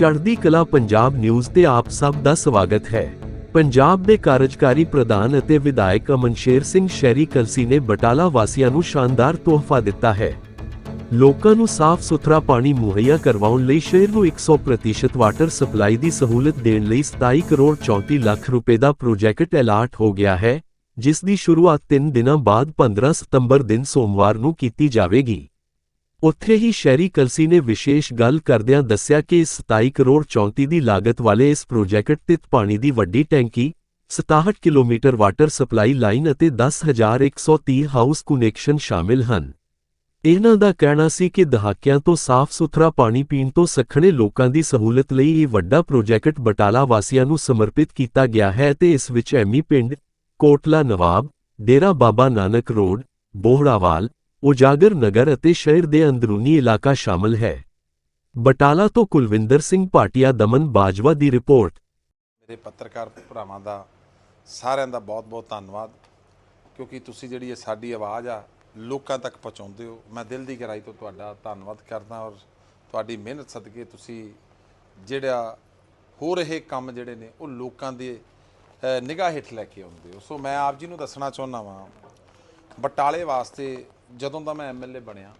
ਚੜ੍ਹਦੀ ਕਲਾ ਪੰਜਾਬ ਨਿਊਜ਼ ਤੇ ਆਪ ਸਭ ਦਾ ਸਵਾਗਤ ਹੈ। ਪੰਜਾਬ ਦੇ ਕਾਰਜਕਾਰੀ ਪ੍ਰਧਾਨ ਅਤੇ ਵਿਧਾਇਕ ਅਮਨਸ਼ੇਰ ਸਿੰਘ ਸ਼ਹਿਰੀ ਕਲਸੀ ਨੇ ਬਟਾਲਾ ਵਾਸੀਆਂ ਨੂੰ ਸ਼ਾਨਦਾਰ ਤੋਹਫਾ ਦਿੱਤਾ ਹੈ। ਲੋਕਾਂ ਨੂੰ ਸਾਫ਼ ਸੁਥਰਾ ਪਾਣੀ ਮੁਹੱਈਆ ਕਰਵਾਉਣ ਲਈ ਸ਼ਹਿਰ ਨੂੰ 100% ਵਾਟਰ ਸਪਲਾਈ ਦੀ ਸਹੂਲਤ ਦੇਣ ਲਈ 27 ਕਰੋੜ 34 ਲੱਖ ਰੁਪਏ ਦਾ ਪ੍ਰੋਜੈਕਟ ਐਲਾਟ ਹੋ ਗਿਆ ਹੈ, ਜਿਸ ਦੀ ਸ਼ੁਰੂਆਤ 3 ਦਿਨਾਂ ਬਾਅਦ 15 ਸਤੰਬਰ ਦਿਨ ਸੋਮਵਾਰ ਨੂੰ ਕੀਤੀ ਜਾਵੇਗੀ। ਉੱਥੇ ਹੀ ਸ਼ਹਿਰੀ ਕਲਸੀ ਨੇ ਵਿਸ਼ੇਸ਼ ਗੱਲ ਕਰਦਿਆਂ ਦੱਸਿਆ ਕਿ ਇਸ 27 ਕਰੋੜ 34 ਦੀ ਲਾਗਤ ਵਾਲੇ ਇਸ ਪ੍ਰੋਜੈਕਟ ਤਿਤ ਪਾਣੀ ਦੀ ਵੱਡੀ ਟੈਂਕੀ 67 ਕਿਲੋਮੀਟਰ ਵਾਟਰ ਸਪਲਾਈ ਲਾਈਨ ਅਤੇ 10130 ਹਾਊਸ ਕਨੈਕਸ਼ਨ ਸ਼ਾਮਿਲ ਹਨ। ਇਹਨਾਂ ਦਾ ਕਹਿਣਾ ਸੀ ਕਿ ਦਹਾਕਿਆਂ ਤੋਂ ਸਾਫ਼ ਸੁਥਰਾ ਪਾਣੀ ਪੀਣ ਤੋਂ ਸਖਣੇ ਲੋਕਾਂ ਦੀ ਸਹੂਲਤ ਲਈ ਇਹ ਵੱਡਾ ਪ੍ਰੋਜੈਕਟ ਬਟਾਲਾ ਵਾਸੀਆਂ ਨੂੰ ਸਮਰਪਿਤ ਕੀਤਾ ਗਿਆ ਹੈ ਤੇ ਇਸ ਵਿੱਚ ਐਮੀ ਪਿੰਡ, ਕੋਟਲਾ ਨਵਾਬ, ਡੇਰਾ ਬਾਬਾ ਨਾਨਕ ਰੋਡ, ਬੋਹੜਾਵਾਲ ਉਜਾਗਰ ਨਗਰ ਅਤੇ ਸ਼ਹਿਰ ਦੇ ਅੰਦਰੂਨੀ ਇਲਾਕਾ ਸ਼ਾਮਲ ਹੈ। ਬਟਾਲਾ ਤੋਂ ਕੁਲਵਿੰਦਰ ਸਿੰਘ ਭਾਟੀਆ, ਦਮਨ ਬਾਜਵਾ ਦੀ ਰਿਪੋਰਟ। ਮੇਰੇ ਪੱਤਰਕਾਰ ਭਰਾਵਾਂ ਦਾ, ਸਾਰਿਆਂ ਦਾ ਬਹੁਤ-ਬਹੁਤ ਧੰਨਵਾਦ, ਕਿਉਂਕਿ ਤੁਸੀਂ ਜਿਹੜੀ ਇਹ ਸਾਡੀ ਆਵਾਜ਼ ਆ, ਲੋਕਾਂ ਤੱਕ ਪਹੁੰਚਾਉਂਦੇ ਹੋ। ਮੈਂ ਦਿਲ ਦੀ ਗਹਿਰਾਈ ਤੋਂ ਤੁਹਾਡਾ ਧੰਨਵਾਦ ਕਰਦਾ ਔਰ ਤੁਹਾਡੀ ਮਿਹਨਤ ਸਦਕੇ ਤੁਸੀਂ ਜਿਹੜਾ ਹੋ ਰਹੇ ਕੰਮ ਜਿਹੜੇ ਨੇ, ਉਹ ਲੋਕਾਂ ਦੇ ਨਿਗਾਹ ਹੇਠ ਲੈ ਕੇ ਆਉਂਦੇ ਹੋ। ਸੋ ਮੈਂ ਆਪ ਜੀ ਨੂੰ ਦੱਸਣਾ ਚਾਹੁੰਦਾ ਵਾਂ ਬਟਾਲੇ ਵਾਸਤੇ ਜਦੋਂ ਦਾ ਮੈਂ ਐਮਐਲਏ ਬਣਿਆ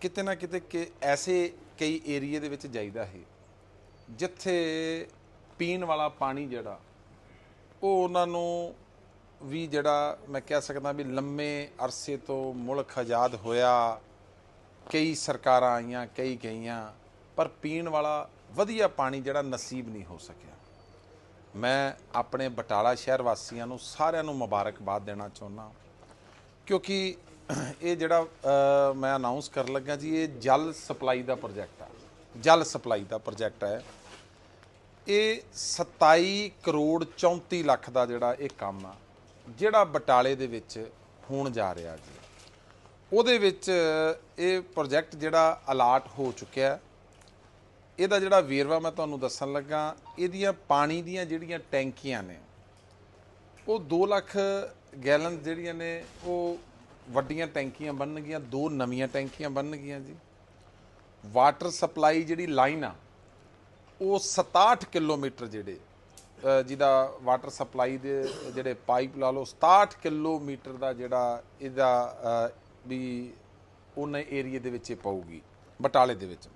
ਕਿਤੇ ਨਾ ਕਿਤੇ ਕਿ ਐਸੇ ਕਈ ਏਰੀਏ ਦੇ ਵਿੱਚ ਜਾਈਦਾ ਹੈ ਜਿੱਥੇ ਪੀਣ ਵਾਲਾ ਪਾਣੀ ਜਿਹੜਾ, ਉਹ ਉਹਨਾਂ ਨੂੰ ਵੀ ਜਿਹੜਾ ਮੈਂ ਕਹਿ ਸਕਦਾ ਵੀ ਲੰਮੇ ਅਰਸੇ ਤੋਂ ਮੁਲਕ ਆਜ਼ਾਦ ਹੋਇਆ, ਕਈ ਸਰਕਾਰਾਂ ਆਈਆਂ, ਕਈ ਗਈਆਂ, ਪਰ ਪੀਣ ਵਾਲਾ ਵਧੀਆ ਪਾਣੀ ਜਿਹੜਾ ਨਸੀਬ ਨਹੀਂ ਹੋ ਸਕਿਆ। ਮੈਂ ਆਪਣੇ ਬਟਾਲਾ ਸ਼ਹਿਰ ਵਾਸੀਆਂ ਨੂੰ ਸਾਰਿਆਂ ਨੂੰ ਮੁਬਾਰਕਬਾਦ ਦੇਣਾ ਚਾਹੁੰਦਾ ਕਿਉਂਕਿ ਇਹ ਜਿਹੜਾ ਮੈਂ ਅਨਾਉਂਸ ਕਰਨ ਲੱਗਾ ਜੀ, ਇਹ ਜਲ ਸਪਲਾਈ ਦਾ ਪ੍ਰੋਜੈਕਟ ਆ। ਜਲ ਸਪਲਾਈ ਦਾ ਪ੍ਰੋਜੈਕਟ ਹੈ ਇਹ। 27 ਕਰੋੜ 34 ਲੱਖ ਦਾ ਜਿਹੜਾ ਇਹ ਕੰਮ ਆ, ਜਿਹੜਾ ਬਟਾਲੇ ਦੇ ਵਿੱਚ ਹੋਣ ਜਾ ਰਿਹਾ ਜੀ। ਉਹਦੇ ਵਿੱਚ ਇਹ ਪ੍ਰੋਜੈਕਟ ਜਿਹੜਾ ਅਲਾਟ ਹੋ ਚੁੱਕਿਆ ਇਹਦਾ ਜਿਹੜਾ ਵੇਰਵਾ ਮੈਂ ਤੁਹਾਨੂੰ ਦੱਸਣ ਲੱਗਾ, ਇਹਦੀਆਂ ਪਾਣੀ ਦੀਆਂ ਜਿਹੜੀਆਂ ਟੈਂਕੀਆਂ ਨੇ, ਉਹ 2 ਲੱਖ ਗੈਲਨ ਜਿਹੜੀਆਂ ਨੇ, ਉਹ ਵੱਡੀਆਂ ਟੈਂਕੀਆਂ ਬਣਨਗੀਆਂ, ਦੋ ਨਵੀਆਂ ਟੈਂਕੀਆਂ ਬਣਨਗੀਆਂ ਜੀ। ਵਾਟਰ ਸਪਲਾਈ ਜਿਹੜੀ ਲਾਈਨ ਆ, ਉਹ 67 ਕਿਲੋਮੀਟਰ ਜਿਹੜੇ ਜਿਹਦਾ ਵਾਟਰ ਸਪਲਾਈ ਦੇ ਜਿਹੜੇ ਪਾਈਪ ਲਾ ਲਓ 67 ਕਿਲੋਮੀਟਰ ਦਾ ਜਿਹੜਾ ਇਹਦਾ ਵੀ ਉਹਨੇ ਏਰੀਏ ਦੇ ਵਿੱਚ ਇਹ ਪਊਗੀ, ਬਟਾਲੇ ਦੇ ਵਿੱਚ।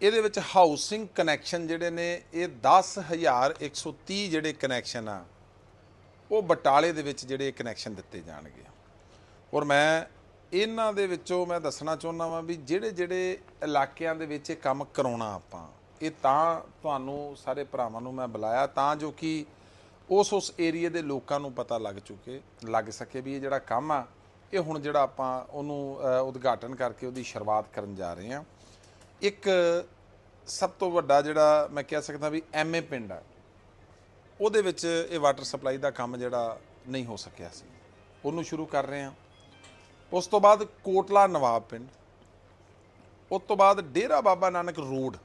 ਇਹਦੇ ਵਿੱਚ ਹਾਊਸਿੰਗ ਕਨੈਕਸ਼ਨ ਜਿਹੜੇ ਨੇ, ਇਹ 10130 ਜਿਹੜੇ ਕਨੈਕਸ਼ਨ ਆ, ਉਹ ਬਟਾਲੇ ਦੇ ਵਿੱਚ ਜਿਹੜੇ ਕਨੈਕਸ਼ਨ ਦਿੱਤੇ ਜਾਣਗੇ। ਔਰ ਮੈਂ ਇਹਨਾਂ ਦੇ ਵਿੱਚੋਂ ਮੈਂ ਦੱਸਣਾ ਚਾਹੁੰਦਾ ਵਾਂ ਵੀ ਜਿਹੜੇ ਜਿਹੜੇ ਇਲਾਕਿਆਂ ਦੇ ਵਿੱਚ ਇਹ ਕੰਮ ਕਰਾਉਣਾ ਆਪਾਂ, ਇਹ ਤਾਂ ਤੁਹਾਨੂੰ ਸਾਰੇ ਭਰਾਵਾਂ ਨੂੰ ਮੈਂ ਬੁਲਾਇਆ ਤਾਂ ਜੋ ਕਿ ਉਸ ਉਸ ਏਰੀਏ ਦੇ ਲੋਕਾਂ ਨੂੰ ਪਤਾ ਲੱਗ ਚੁੱਕੇ, ਲੱਗ ਸਕੇ ਵੀ ਇਹ ਜਿਹੜਾ ਕੰਮ ਆ, ਇਹ ਹੁਣ ਜਿਹੜਾ ਆਪਾਂ ਉਹਨੂੰ ਉਦਘਾਟਨ ਕਰਕੇ ਉਹਦੀ ਸ਼ੁਰੂਆਤ ਕਰਨ ਜਾ ਰਹੇ ਹਾਂ। ਇੱਕ ਸਭ ਤੋਂ ਵੱਡਾ ਜਿਹੜਾ ਮੈਂ ਕਹਿ ਸਕਦਾ ਵੀ ਐਮਏ ਪਿੰਡ ਆ, ਉਹਦੇ ਵਿੱਚ ਇਹ ਵਾਟਰ ਸਪਲਾਈ ਦਾ ਕੰਮ ਜਿਹੜਾ ਨਹੀਂ ਹੋ ਸਕਿਆ ਸੀ। ਉਹਨੂੰ ਸ਼ੁਰੂ ਕਰ ਰਹੇ ਹਾਂ। ਉਸ ਤੋਂ ਬਾਅਦ ਕੋਟਲਾ ਨਵਾਬ ਪਿੰਡ, ਉਸ ਤੋਂ ਬਾਅਦ ਡੇਰਾ ਬਾਬਾ ਨਾਨਕ ਰੋਡ,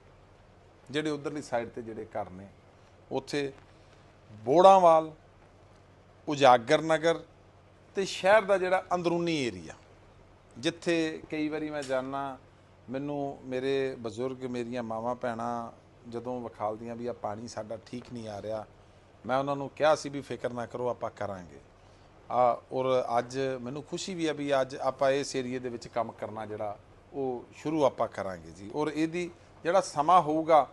ਜਿਹੜੇ ਉਧਰਲੀ ਸਾਈਡ ਤੇ ਜਿਹੜੇ ਘਰ ਨੇ, ਉੱਥੇ ਬੋੜਾਵਾਲ, ਉਜਾਗਰ ਨਗਰ ਤੇ ਸ਼ਹਿਰ ਦਾ ਜਿਹੜਾ ਅੰਦਰੂਨੀ ਏਰੀਆ ਜਿੱਥੇ ਕਈ ਵਾਰੀ ਮੈਂ ਜਾਣਾ ਮੈਨੂੰ ਮੇਰੇ ਬਜ਼ੁਰਗ ਮੇਰੀਆਂ ਮਾਵਾਂ ਭੈਣਾਂ ਜਦੋਂ ਵਿਖਾਲਦੀਆਂ ਵੀ ਆ, ਪਾਣੀ ਸਾਡਾ ਠੀਕ ਨਹੀਂ ਆ ਰਿਹਾ, ਮੈਂ ਉਹਨਾਂ ਨੂੰ ਕਿਹਾ ਸੀ ਵੀ ਫਿਕਰ ਨਾ ਕਰੋ, ਆਪਾਂ ਕਰਾਂਗੇ। ਆ, ਔਰ ਅੱਜ ਮੈਨੂੰ ਖੁਸ਼ੀ ਵੀ ਹੈ ਵੀ ਅੱਜ ਆਪਾਂ ਇਸ ਏਰੀਏ ਦੇ ਵਿੱਚ ਕੰਮ ਕਰਨਾ ਜਿਹੜਾ, ਉਹ ਸ਼ੁਰੂ ਆਪਾਂ ਕਰਾਂਗੇ ਜੀ। ਔਰ ਇਹਦੀ ਜਿਹੜਾ ਸਮਾਂ ਹੋਊਗਾ,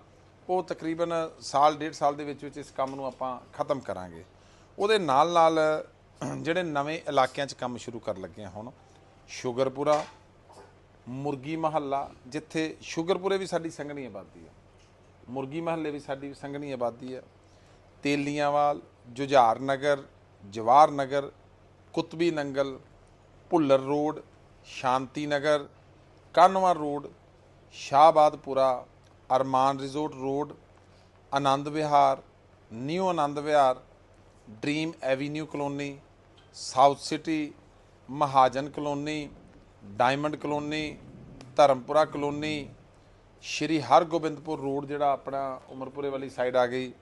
ਉਹ ਤਕਰੀਬਨ ਸਾਲ, ਡੇਢ ਸਾਲ ਦੇ ਵਿੱਚ ਵਿੱਚ ਇਸ ਕੰਮ ਨੂੰ ਆਪਾਂ ਖਤਮ ਕਰਾਂਗੇ। ਉਹਦੇ ਨਾਲ ਨਾਲ ਜਿਹੜੇ ਨਵੇਂ ਇਲਾਕਿਆਂ 'ਚ ਕੰਮ ਸ਼ੁਰੂ ਕਰ ਲੱਗੇ ਹਾਂ ਹੁਣ, ਸ਼ੁਗਰਪੁਰਾ ਮੁਰਗੀ ਮਹੱਲਾ, ਜਿੱਥੇ ਸ਼ੁਗਰਪੁਰੇ ਵੀ ਸਾਡੀ ਸੰਘਣੀ ਆਬਾਦੀ ਹੈ ਮੁਰਗੀ ਮਹੱਲੇ ਵੀ ਸਾਡੀ ਸੰਘਣੀ ਆਬਾਦੀ ਹੈ Teliyanwal, Jujhar Nagar, Jawar Nagar, Kutbi Nangal, Bhullar road, Shanti Nagar, Kanwa road, Shahbadpura, Arman resort road, Anand Vihar, new Anand Vihar, dream avenue colony, south city, Mahajan colony diamond colony, Dharampura colony, Shri Hargobindpur road ਜਿਹੜਾ ਆਪਣਾ ਉਮਰਪੁਰੇ ਵਾਲੀ side ਆ ਗਈ।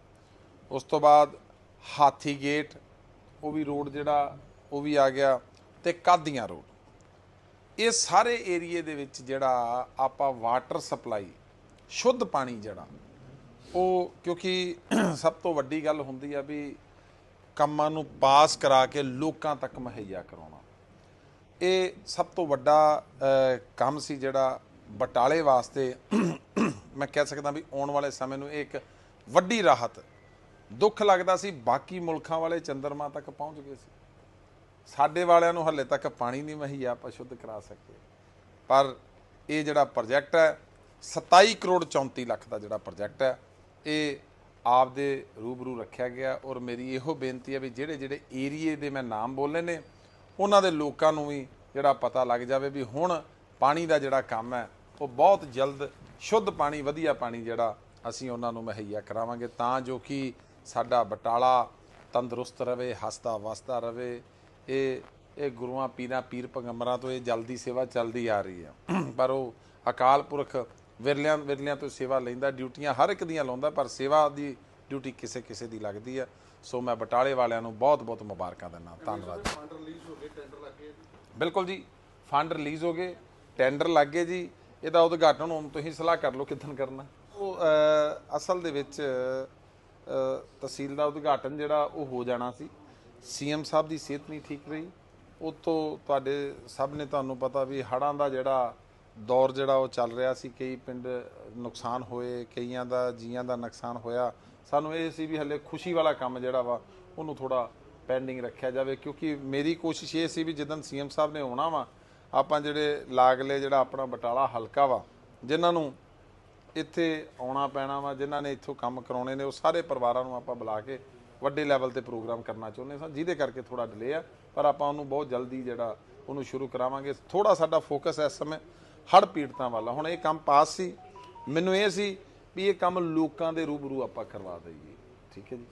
ਉਸ ਤੋਂ ਬਾਅਦ ਹਾਥੀ gate ਉਹ ਵੀ ਰੋਡ ਜਿਹੜਾ, ਉਹ ਵੀ ਆ ਗਿਆ ਤੇ ਕਾਦੀਆਂ ਰੋਡ। ਇਹ ਸਾਰੇ ਏਰੀਏ ਦੇ ਵਿੱਚ ਜਿਹੜਾ ਆਪਾਂ ਵਾਟਰ ਸਪਲਾਈ ਸ਼ੁੱਧ ਪਾਣੀ ਜਿਹੜਾ, ਉਹ ਕਿਉਂਕਿ ਸਭ ਤੋਂ ਵੱਡੀ ਗੱਲ ਹੁੰਦੀ ਆ ਵੀ ਕੰਮਾਂ ਨੂੰ ਪਾਸ ਕਰਾ ਕੇ ਲੋਕਾਂ ਤੱਕ ਮੁਹੱਈਆ ਕਰਾਉਣਾ। ਇਹ ਸਭ ਤੋਂ ਵੱਡਾ ਕੰਮ ਸੀ ਜਿਹੜਾ ਬਟਾਲੇ ਵਾਸਤੇ ਮੈਂ ਕਹਿ ਸਕਦਾ ਵੀ ਆਉਣ ਵਾਲੇ ਸਮੇਂ ਨੂੰ ਇਹ ਇੱਕ ਵੱਡੀ ਰਾਹਤ। ਦੁੱਖ ਲੱਗਦਾ ਸੀ, ਬਾਕੀ ਮੁਲਕਾਂ ਵਾਲੇ ਚੰਦਰਮਾ ਤੱਕ ਪਹੁੰਚ ਗਏ ਸੀ। ਸਾਡੇ ਵਾਲਿਆਂ ਨੂੰ ਹੱਲੇ ਤੱਕ ਪਾਣੀ ਨਹੀਂ ਮੁਹੱਈਆ ਆਪਾਂ ਸ਼ੁੱਧ ਕਰਾ ਸਕੇ ਪਰ ਇਹ ਜਿਹੜਾ ਪ੍ਰੋਜੈਕਟ ਹੈ 27 ਕਰੋੜ 34 ਲੱਖ ਦਾ ਜਿਹੜਾ ਪ੍ਰੋਜੈਕਟ ਹੈ, ਇਹ ਆਪ ਦੇ ਰੂਬਰੂ ਰੱਖਿਆ ਗਿਆ ਔਰ ਮੇਰੀ ਇਹੋ ਬੇਨਤੀ ਹੈ ਵੀ ਜਿਹੜੇ ਜਿਹੜੇ ਏਰੀਏ ਦੇ ਮੈਂ ਨਾਮ ਬੋਲੇ ਨੇ ਉਹਨਾਂ ਦੇ ਲੋਕਾਂ ਨੂੰ ਵੀ ਜਿਹੜਾ ਪਤਾ ਲੱਗ ਜਾਵੇ ਵੀ ਹੁਣ ਪਾਣੀ ਦਾ ਜਿਹੜਾ ਕੰਮ ਹੈ, ਉਹ ਬਹੁਤ ਜਲਦ ਸ਼ੁੱਧ ਪਾਣੀ, ਵਧੀਆ ਪਾਣੀ ਜਿਹੜਾ ਅਸੀਂ ਉਹਨਾਂ ਨੂੰ ਮੁਹੱਈਆ ਕਰਾਵਾਂਗੇ ਤਾਂ ਜੋ ਕਿ ਸਾਡਾ ਬਟਾਲਾ ਤੰਦਰੁਸਤ ਰਵੇ ਹੱਸਦਾ ਵਸਦਾ ਰਵੇ ਇਹ ਇਹ ਗੁਰੂਆਂ, ਪੀਰਾਂ, ਪੀਰ ਪੈਗੰਬਰਾਂ ਤੋਂ ਇਹ ਜਲਦੀ ਸੇਵਾ ਚੱਲਦੀ ਆ ਰਹੀ ਹੈ। ਪਰ ਉਹ ਅਕਾਲ ਪੁਰਖ ਵਿਰਲਿਆਂ ਵਿਰਲਿਆਂ ਤੋਂ ਸੇਵਾ ਲੈਂਦਾ, ਡਿਊਟੀਆਂ ਹਰ ਇੱਕ ਦੀਆਂ ਲਾਉਂਦਾ, ਪਰ ਸੇਵਾ ਦੀ ਡਿਊਟੀ ਕਿਸੇ ਕਿਸੇ ਦੀ ਲੱਗਦੀ ਹੈ ਸੋ ਮੈਂ ਬਟਾਲੇ ਵਾਲਿਆਂ ਨੂੰ ਬਹੁਤ ਬਹੁਤ ਮੁਬਾਰਕਾਂ ਦਿੰਦਾ। ਧੰਨਵਾਦ। ਬਿਲਕੁਲ ਜੀ, ਫੰਡ ਰਿਲੀਜ਼ ਹੋ ਗਏ, ਟੈਂਡਰ ਲੱਗ ਗਏ ਜੀ। ਇਹਦਾ ਉਦਘਾਟਨ ਹੁਣ ਤੁਸੀਂ ਸਲਾਹ ਕਰ ਲਓ ਕਿੱਦਣ ਕਰਨਾ। ਉਹ ਅਸਲ ਦੇ ਵਿੱਚ ਤਹਿਸੀਲ ਦਾ ਉਦਘਾਟਨ ਜਿਹੜਾ ਉਹ ਹੋ ਜਾਣਾ ਸੀ। ਸੀਐਮ ਸਾਹਿਬ ਦੀ ਸਿਹਤ ਨਹੀਂ ਠੀਕ ਰਹੀ। ਉਹ ਤੋਂ ਤੁਹਾਡੇ ਸਭ ਨੇ ਤੁਹਾਨੂੰ ਪਤਾ ਵੀ ਹੜਾਂ ਦਾ ਜਿਹੜਾ ਦੌਰ ਜਿਹੜਾ ਉਹ ਚੱਲ ਰਿਹਾ ਸੀ, ਕਈ ਪਿੰਡ ਨੁਕਸਾਨ ਹੋਏ, ਕਈਆਂ ਦਾ, ਜੀਆਂ ਦਾ ਨੁਕਸਾਨ ਹੋਇਆ। ਸਾਨੂੰ ਇਹ ਸੀ ਵੀ ਹਲੇ ਖੁਸ਼ੀ ਵਾਲਾ ਕੰਮ ਜਿਹੜਾ ਵਾ, ਉਹਨੂੰ ਥੋੜਾ ਪੈਂਡਿੰਗ ਰੱਖਿਆ ਜਾਵੇ, ਕਿਉਂਕਿ ਮੇਰੀ ਕੋਸ਼ਿਸ਼ ਇਹ ਸੀ ਵੀ ਜਦੋਂ ਸੀਐਮ ਸਾਹਿਬ ਨੇ ਆਉਣਾ ਵਾ, ਆਪਾਂ ਜਿਹੜੇ ਲਾਗਲੇ ਜਿਹੜਾ ਆਪਣਾ ਬਟਾਲਾ ਹਲਕਾ ਵਾ, ਜਿਨ੍ਹਾਂ ਨੂੰ ਇੱਥੇ ਆਉਣਾ ਪੈਣਾ ਵਾ, ਜਿਨ੍ਹਾਂ ਨੇ ਇੱਥੋਂ ਕੰਮ ਕਰਾਉਣੇ ਨੇ, ਉਹ ਸਾਰੇ ਪਰਿਵਾਰਾਂ ਨੂੰ ਆਪਾਂ ਬੁਲਾ ਕੇ ਵੱਡੇ ਲੈਵਲ ਤੇ ਪ੍ਰੋਗਰਾਮ ਕਰਨਾ ਚਾਹੁੰਦੇ ਸਾਂ। ਜਿਹਦੇ ਕਰਕੇ ਥੋੜਾ ਡਿਲੇ ਆ, ਪਰ ਆਪਾਂ ਉਹਨੂੰ ਬਹੁਤ ਜਲਦੀ ਜਿਹੜਾ ਉਹਨੂੰ ਸ਼ੁਰੂ ਕਰਾਵਾਂਗੇ। ਥੋੜਾ ਸਾਡਾ ਫੋਕਸ ਇਸ ਸਮੇਂ ਹੜ ਪੀੜਤਾਂ ਵਾਲਾ। ਹੁਣ ਇਹ ਕੰਮ ਪਾਸ ਸੀ। ਮੈਨੂੰ ਇਹ ਸੀ ਵੀ ਇਹ ਕੰਮ ਲੋਕਾਂ ਦੇ ਰੂਬਰੂ ਆਪਾਂ ਕਰਵਾ ਦਈਏ। ਠੀਕ ਹੈ ਜੀ?